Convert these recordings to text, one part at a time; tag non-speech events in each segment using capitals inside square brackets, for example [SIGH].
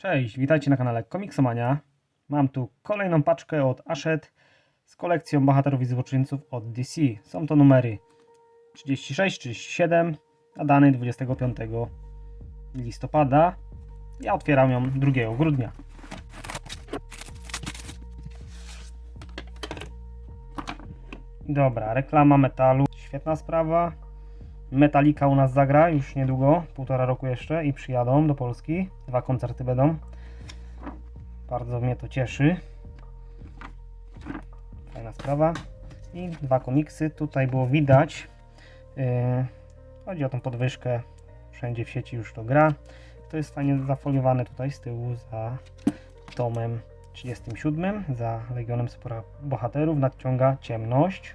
Cześć, witajcie na kanale Komiksomania. Mam tu kolejną paczkę od Ashet z kolekcją bohaterów i złoczyńców od DC. Są to numery 36, 37, a dany 25 listopada. Ja otwieram ją 2 grudnia. Dobra, reklama metalu. Świetna sprawa. Metallica u nas zagra już niedługo, półtora roku jeszcze i przyjadą do Polski. Dwa koncerty będą. Bardzo mnie to cieszy. Fajna sprawa. I dwa komiksy. Tutaj było widać. Yy, chodzi o tą podwyżkę. Wszędzie w sieci już to gra. To jest fajnie zafoliowane tutaj z tyłu za tomem 37. Za Legionem Super Bohaterów nadciąga ciemność.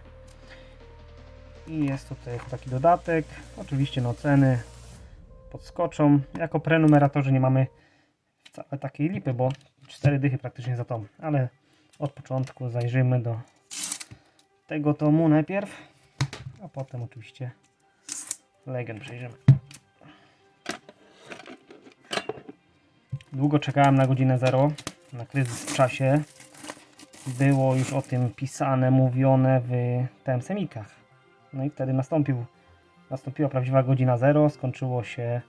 I jest tutaj taki dodatek. Oczywiście no ceny podskoczą. Jako prenumeratorzy nie mamy wcale takiej lipy, bo 4 dychy praktycznie za tom. Ale od początku zajrzymy do tego tomu najpierw, a potem oczywiście Legend przejrzymy. Długo czekałem na godzinę zero, na kryzys w czasie. Było już o tym pisane, mówione w TM Semikach. No i wtedy nastąpił, nastąpiła prawdziwa godzina zero, skończyło się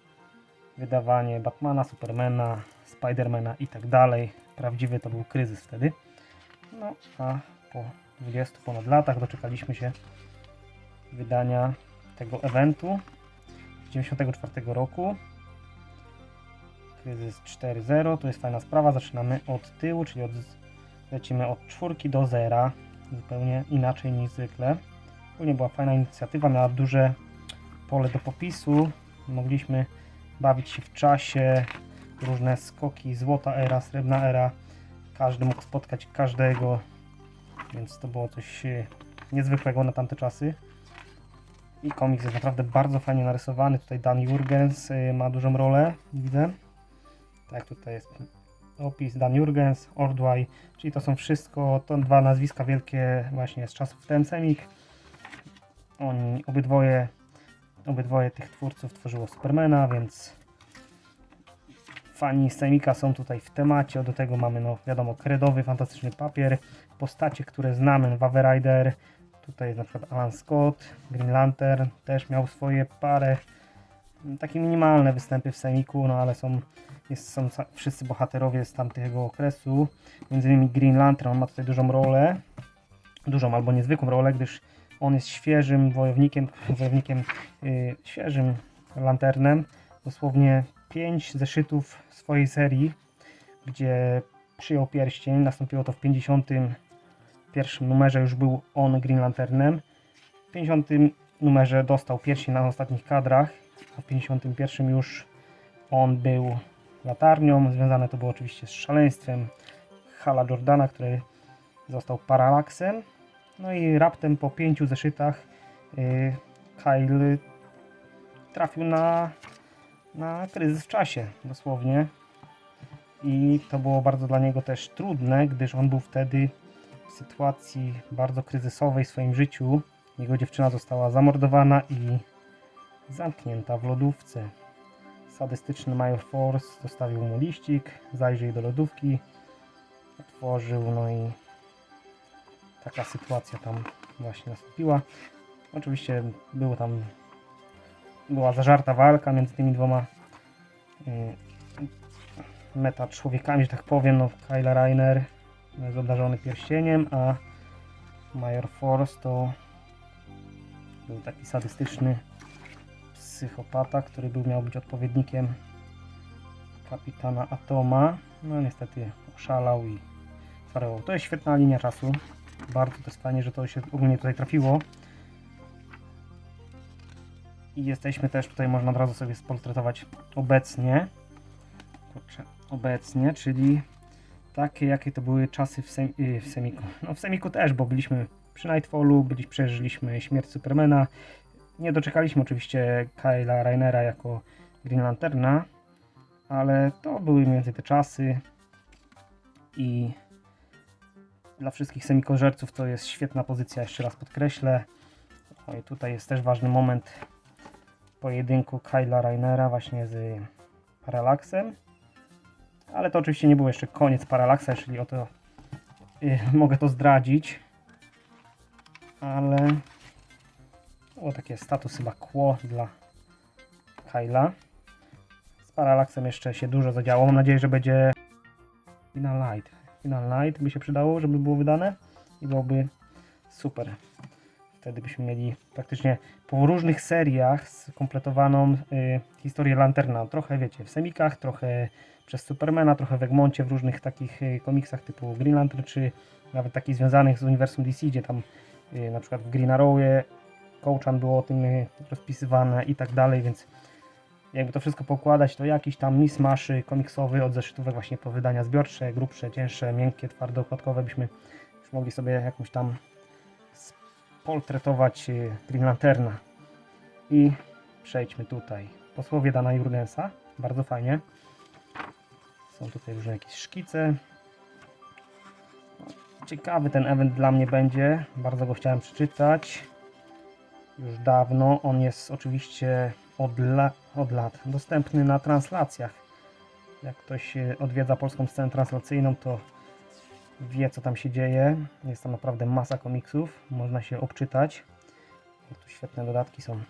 wydawanie Batmana, Supermana, Spidermana i tak dalej. Prawdziwy to był kryzys wtedy. No a po 20 ponad latach doczekaliśmy się wydania tego eventu z 94 roku. Kryzys 4.0 to jest fajna sprawa. Zaczynamy od tyłu, czyli od, lecimy od czwórki do zera. Zupełnie inaczej niż zwykle. Ogólnie była fajna inicjatywa, miała duże pole do popisu. Mogliśmy bawić się w czasie, różne skoki, złota era, srebrna era. Każdy mógł spotkać każdego, więc to było coś e, niezwykłego na tamte czasy. I komiks jest naprawdę bardzo fajnie narysowany. Tutaj Dan Jurgens e, ma dużą rolę, widzę. Tak, tutaj jest opis Dan Jurgens, Ordway, czyli to są wszystko, to dwa nazwiska wielkie właśnie z czasów ten Semik. Oni obydwoje, obydwoje tych twórców tworzyło Supermana, więc fani Semika są tutaj w temacie. Do tego mamy, no wiadomo, kredowy, fantastyczny papier, postacie, które znamy, Wave Rider, tutaj jest na przykład Alan Scott, Green Lantern, też miał swoje parę, takie minimalne występy w Semiku, no ale są, jest, są wszyscy bohaterowie z tamtego okresu, między innymi Green Lantern, on ma tutaj dużą rolę, dużą albo niezwykłą rolę, gdyż on jest świeżym wojownikiem, wojownikiem yy, świeżym lanternem. Dosłownie 5 zeszytów swojej serii, gdzie przyjął pierścień. Nastąpiło to w 51 numerze, już był on Green Lanternem. W 50 numerze dostał pierścień na ostatnich kadrach, a w 51 już on był latarnią. Związane to było oczywiście z szaleństwem Hala Jordana, który został paralaksem. No i raptem po pięciu zeszytach yy, Kyle trafił na, na kryzys w czasie, dosłownie. I to było bardzo dla niego też trudne, gdyż on był wtedy w sytuacji bardzo kryzysowej w swoim życiu. Jego dziewczyna została zamordowana i zamknięta w lodówce. Sadystyczny Major Force zostawił mu liścik, zajrzyj do lodówki, otworzył, no i taka sytuacja tam właśnie nastąpiła. Oczywiście było tam była zażarta walka między tymi dwoma y, meta człowiekami, że tak powiem. No, Kyle Reiner jest obdarzony pierścieniem, a Major Force to był taki sadystyczny psychopata, który był, miał być odpowiednikiem kapitana Atoma. No niestety oszalał i zwariował. To jest świetna linia czasu. Bardzo jest fajnie, że to się ogólnie tutaj trafiło. I jesteśmy też tutaj, można od razu sobie sportretować obecnie. Kurczę, obecnie, czyli takie, jakie to były czasy w, sem y, w Semiku. No w Semiku też, bo byliśmy przy Nightfallu, byliśmy, przeżyliśmy śmierć Supermana. Nie doczekaliśmy oczywiście Kyla Rainera jako Green Lanterna, ale to były mniej więcej te czasy i dla wszystkich semikożerców to jest świetna pozycja, jeszcze raz podkreślę. No i tutaj jest też ważny moment pojedynku Kyla Rainera właśnie z Parallaxem. Ale to oczywiście nie był jeszcze koniec Paralaksa, jeśli o to y, [LAUGHS] mogę to zdradzić. Ale było takie status chyba dla Kyla. Z Paralaksem jeszcze się dużo zadziało. Mam nadzieję, że będzie Final Light. Final Light by się przydało, żeby było wydane i byłoby super. Wtedy byśmy mieli praktycznie po różnych seriach skompletowaną y, historię Lanterna. Trochę wiecie, w semikach, trochę przez Supermana, trochę w Egmoncie, w różnych takich y, komiksach typu Green Lantern, czy nawet takich związanych z uniwersum DC, gdzie tam y, na przykład w Green Arrowie Coachan było o tym y, rozpisywane i tak dalej, więc jakby to wszystko pokładać, to jakiś tam mismasz y, komiksowy od zeszytówek właśnie po wydania zbiorcze, grubsze, cięższe, miękkie, twarde, okładkowe byśmy już mogli sobie jakąś tam poltretować y, Green Lanterna. I przejdźmy tutaj. Posłowie Dana Jurgensa, bardzo fajnie. Są tutaj różne jakieś szkice. Ciekawy ten event dla mnie będzie. Bardzo go chciałem przeczytać. Już dawno. On jest oczywiście od, la od lat dostępny na translacjach. Jak ktoś odwiedza polską scenę translacyjną, to wie co tam się dzieje. Jest tam naprawdę masa komiksów. Można się obczytać. Tu świetne dodatki są.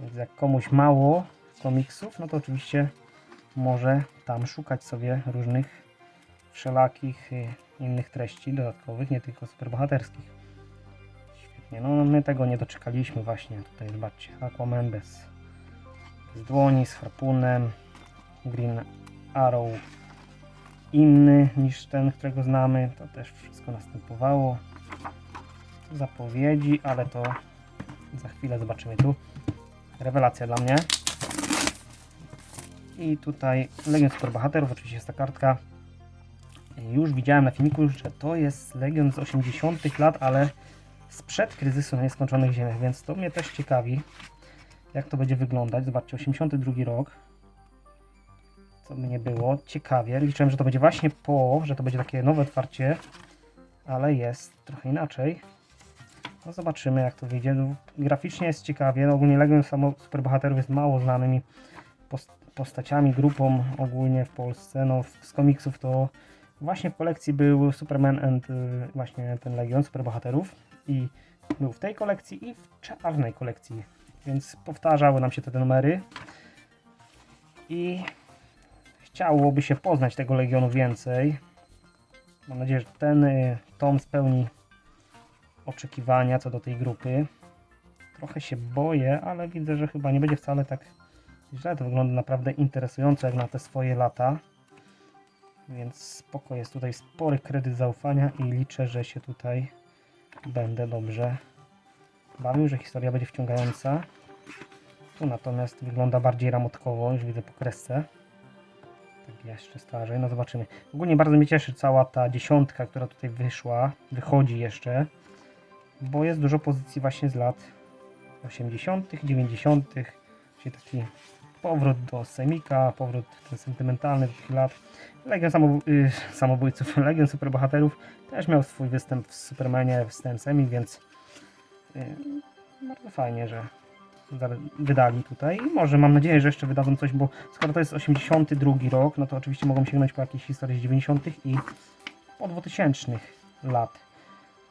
Więc jak komuś mało komiksów, no to oczywiście może tam szukać sobie różnych wszelakich y, innych treści dodatkowych, nie tylko superbohaterskich. Świetnie, no my tego nie doczekaliśmy właśnie. Tutaj zobaczcie, Aquaman bez, bez dłoni, z harpunem, Green Arrow inny niż ten, którego znamy. To też wszystko następowało. Zapowiedzi, ale to za chwilę zobaczymy tu. Rewelacja dla mnie. I tutaj Legion Superbohaterów, oczywiście jest ta kartka. Już widziałem na filmiku, że to jest Legion z 80 lat, ale sprzed kryzysu na nieskończonych ziemiach, więc to mnie też ciekawi, jak to będzie wyglądać. Zobaczcie, 82 rok co by nie było. Ciekawie. Liczyłem, że to będzie właśnie po, że to będzie takie nowe otwarcie, ale jest trochę inaczej. No zobaczymy jak to wyjdzie. No, graficznie jest ciekawie. No, ogólnie Legion samo superbohaterów jest mało znanymi post postaciami, grupą ogólnie w Polsce. No z komiksów to właśnie w kolekcji był Superman and y, właśnie ten Legion superbohaterów i był w tej kolekcji i w czarnej kolekcji. Więc powtarzały nam się te numery. I chciałoby się poznać tego Legionu więcej. Mam nadzieję, że ten y, tom spełni oczekiwania co do tej grupy. Trochę się boję, ale widzę, że chyba nie będzie wcale tak źle. To wygląda naprawdę interesująco jak na te swoje lata. Więc spoko, jest tutaj spory kredyt zaufania i liczę, że się tutaj będę dobrze bawił, że historia będzie wciągająca. Tu natomiast wygląda bardziej ramotkowo, już widzę po kresce. Tak jeszcze starzej, no zobaczymy. Ogólnie bardzo mnie cieszy cała ta dziesiątka, która tutaj wyszła, wychodzi jeszcze, bo jest dużo pozycji właśnie z lat 80., 90., czyli taki powrót do Semika, powrót ten sentymentalny do tych lat. Legion y, samobójców, [LAUGHS] Legion superbohaterów też miał swój występ w Supermanie, w Stan Semik, więc bardzo fajnie, że wydali tutaj. I może mam nadzieję, że jeszcze wydadzą coś, bo skoro to jest 82 rok, no to oczywiście mogą sięgnąć po jakieś historie z 90. i po 2000 lat.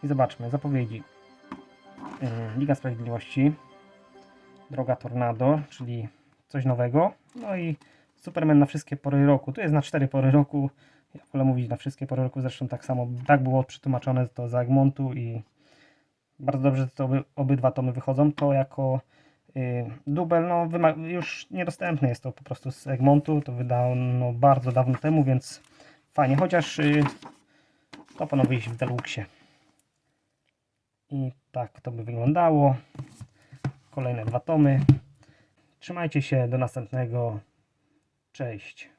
I zobaczmy, zapowiedzi. Yy, Liga Sprawiedliwości, Droga Tornado, czyli coś nowego. No i Superman na wszystkie pory roku. Tu jest na cztery pory roku. Ja wolę mówić na wszystkie pory roku, zresztą tak samo, tak było przetłumaczone to z Egmontu i bardzo dobrze, że to oby, obydwa tomy wychodzą. To jako y, dubel, no już niedostępny jest to po prostu z Egmontu. To wydano bardzo dawno temu, więc fajnie. Chociaż y, to powinno w Deluxie. I tak to by wyglądało. Kolejne dwa tomy. Trzymajcie się, do następnego. Cześć.